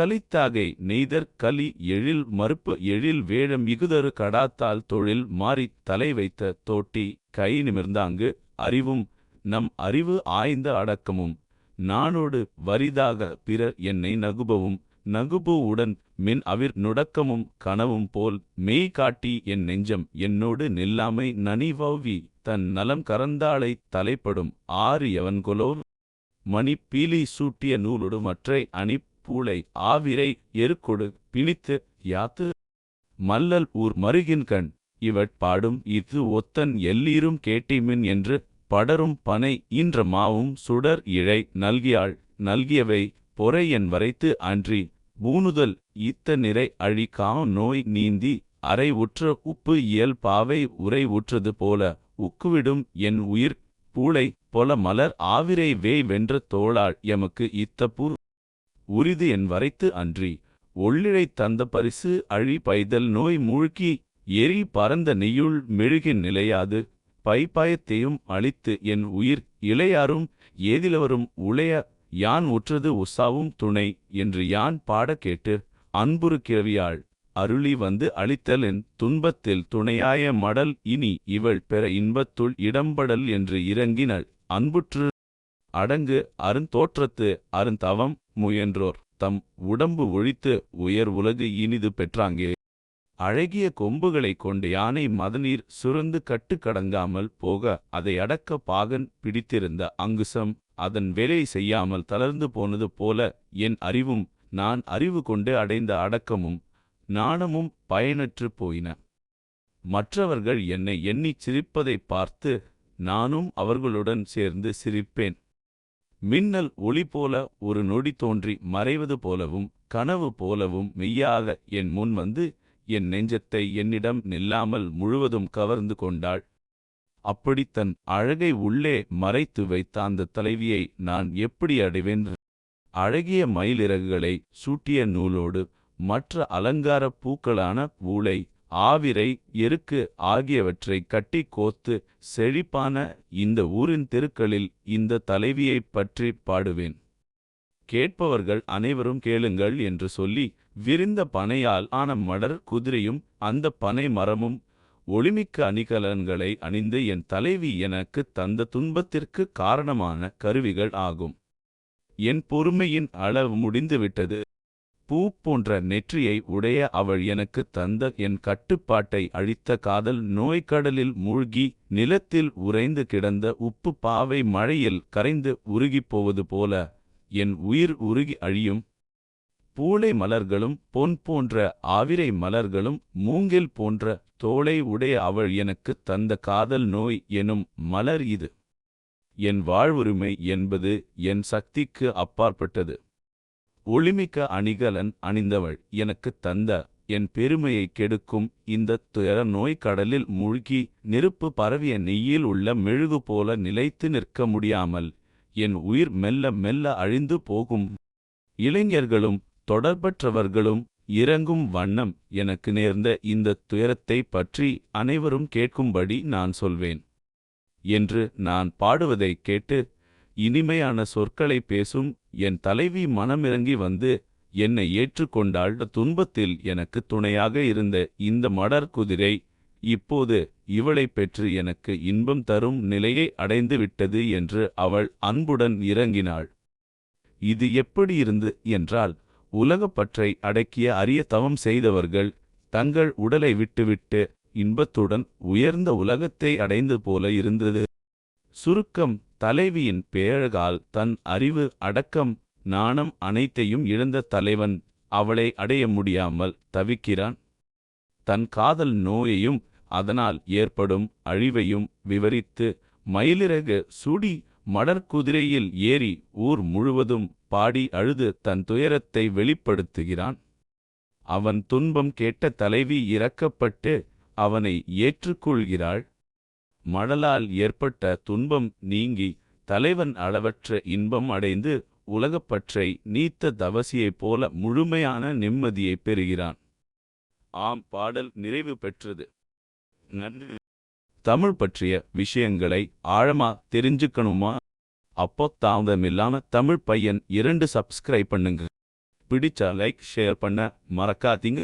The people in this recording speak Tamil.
கலித்தாகை நெய்தற் கலி எழில் மறுப்பு எழில் வேழம் இகுதரு கடாத்தால் தொழில் மாறித் தலை வைத்த தோட்டி கை நிமிர்ந்தாங்கு அறிவும் நம் அறிவு ஆய்ந்த அடக்கமும். நானோடு வரிதாக பிறர் என்னை நகுபவும் நகுபு உடன் மின் அவிர் நுடக்கமும் கனவும் போல் மெய் காட்டி என் நெஞ்சம் என்னோடு நில்லாமை நனிவௌவி தன் நலம் கரந்தாளை தலைப்படும் ஆறு எவன்கொலோ மணி பீலி சூட்டிய நூலொடு மற்றை அணி பூளை ஆவிரை எருக்கொடு பிணித்து யாத்து. மல்லல் ஊர் மருகின்கண் இவட் பாடும் இது ஒத்தன் எல்லீரும் கேட்டிமின் என்று படரும் பனை ஈன்ற மாவும் சுடர் இழை நல்கியாள் நல்கியவை பொறை என் வரைத்து அன்றி பூணுதல் இத்த நிறை அழி நோய் நீந்தி அரை உற்ற உப்பு இயல் பாவை உரை உற்றது போல உக்குவிடும் என் உயிர் பூளை பொல மலர் ஆவிரை வேய் வென்ற தோளாள் எமக்கு இத்தப்பூர் உரிது என் வரைத்து அன்றி ஒள்ளிழை தந்த பரிசு அழி பைதல் நோய் மூழ்கி எரி பரந்த நெய்யுள் மெழுகின் நிலையாது பைப்பாயத்தையும் அழித்து என் உயிர் இளையாரும் ஏதிலவரும் உளைய யான் உற்றது உசாவும் துணை என்று யான் பாட கேட்டு அன்புரு அருளி வந்து அளித்தல் துன்பத்தில் துணையாய மடல் இனி இவள் பெற இன்பத்துள் இடம்படல் என்று இறங்கினள் அன்புற்று அடங்கு அருந்தோற்றத்து அருந்தவம் முயன்றோர் தம் உடம்பு ஒழித்து உயர் உலகு இனிது பெற்றாங்கே. அழகிய கொம்புகளைக் கொண்ட யானை மதநீர் சுரந்து கட்டு கடங்காமல் போக அதை அடக்க பாகன் பிடித்திருந்த அங்குசம் அதன் வேலை செய்யாமல் தளர்ந்து போனது போல என் அறிவும் நான் அறிவு கொண்டு அடைந்த அடக்கமும் நாணமும் பயனற்று போயின. மற்றவர்கள் என்னை எண்ணிச் சிரிப்பதைப் பார்த்து நானும் அவர்களுடன் சேர்ந்து சிரிப்பேன். மின்னல் ஒளி போல ஒரு நொடி தோன்றி மறைவது போலவும் கனவு போலவும் மெய்யாக என் முன் வந்து என் நெஞ்சத்தை என்னிடம் நில்லாமல் முழுவதும் கவர்ந்து கொண்டாள். அப்படி தன் அழகை உள்ளே மறைத்து வைத்த அந்த தலைவியை நான் எப்படி அடைவேன்? அழகிய மயிலிறகுகளை சூட்டிய நூலோடு மற்ற அலங்கார பூக்களான பூளை ஆவிரை எருக்கு ஆகியவற்றை கட்டி கோத்து செழிப்பான இந்த ஊரின் தெருக்களில் இந்த தலைவியைப் பற்றி பாடுவேன். கேட்பவர்கள் அனைவரும் கேளுங்கள் என்று சொல்லி விரிந்த பனையால் ஆன மடர் குதிரையும் அந்த பனை மரமும் ஒளிமிக்க அணிகலன்களை அணிந்து என் தலைவி எனக்கு தந்த துன்பத்திற்கு காரணமான கருவிகள் ஆகும். என் பொறுமையின் அளவு முடிந்துவிட்டது. பூ போன்ற நெற்றியை உடைய அவள் எனக்கு தந்த என் கட்டுப்பாட்டை அழித்த காதல் நோய்க்கடலில் மூழ்கி நிலத்தில் உறைந்து கிடந்த உப்பு பாவை மழையில் கரைந்து உருகிப் போவது போல என் உயிர் உருகி அழியும். பூளை மலர்களும் பொன் போன்ற ஆவிரை மலர்களும் மூங்கில் போன்ற தோளை உடைய அவள் எனக்கு தந்த காதல் நோய் எனும் மலர் இது. என் வாழ்வுரிமை என்பது என் சக்திக்கு அப்பாற்பட்டது. ஒளிமிக்க அணிகலன் அணிந்தவள் எனக்குத் தந்த என் பெருமையை கெடுக்கும் இந்த துயர நோய் கடலில் மூழ்கி நெருப்பு பரவிய நெய்யில் உள்ள மெழுகு போல நிலைத்து நிற்க முடியாமல் என் உயிர் மெல்ல மெல்ல அழிந்து போகும். இளைஞர்களும் தொடர்பற்றவர்களும் இறங்கும் வண்ணம் எனக்கு நேர்ந்த இந்த துயரத்தை பற்றி அனைவரும் கேட்கும்படி நான் சொல்வேன் என்று நான் பாடுவதைக் கேட்டு இனிமையான சொற்களை பேசும் என் தலைவி மனமிறங்கி வந்து என்னை ஏற்றுக்கொண்டாள் துன்பத்தில் எனக்கு துணையாக இருந்த இந்த மடர் குதிரை இப்போது இவளைப் பெற்று எனக்கு இன்பம் தரும் நிலையை அடைந்து விட்டது என்று அவள் அன்புடன் இறங்கினாள். இது எப்படி இருந்து? என்றால் உலகப்பற்றை அடக்கிய அரிய தவம் செய்தவர்கள் தங்கள் உடலை விட்டுவிட்டு இன்பத்துடன் உயர்ந்த உலகத்தை அடைந்து போல இருந்தது. சுருக்கம் தலைவியின் பேரழகால் தன் அறிவு அடக்கம் நாணம் அனைத்தையும் இழந்த தலைவன் அவளை அடைய முடியாமல் தவிக்கிறான். தன் காதல் நோயையும் அதனால் ஏற்படும் அழிவையும் விவரித்து மயிலிறகு சுடி மடற்குதிரையில் ஏறி ஊர் முழுவதும் பாடி அழுது தன் துயரத்தை வெளிப்படுத்துகிறான். அவன் துன்பம் கேட்ட தலைவி இறக்கப்பட்டு அவனை ஏற்றுக்கொள்கிறாள். மணலால் ஏற்பட்ட துன்பம் நீங்கி தலைவன் அளவற்ற இன்பம் அடைந்து உலகப்பற்றை நீத்த தவசியைப் போல முழுமையான நிம்மதியைப் பெறுகிறான். ஆம் பாடல் நிறைவு பெற்றது. நன்றி. தமிழ் பற்றிய விஷயங்களை ஆழமா தெரிஞ்சுக்கணுமா? அப்போ தாமதமில்லாம தமிழ் பையன் இரண்டு சப்ஸ்கிரைப் பண்ணுங்க. பிடிச்சா லைக் ஷேர் பண்ண மறக்காதீங்க.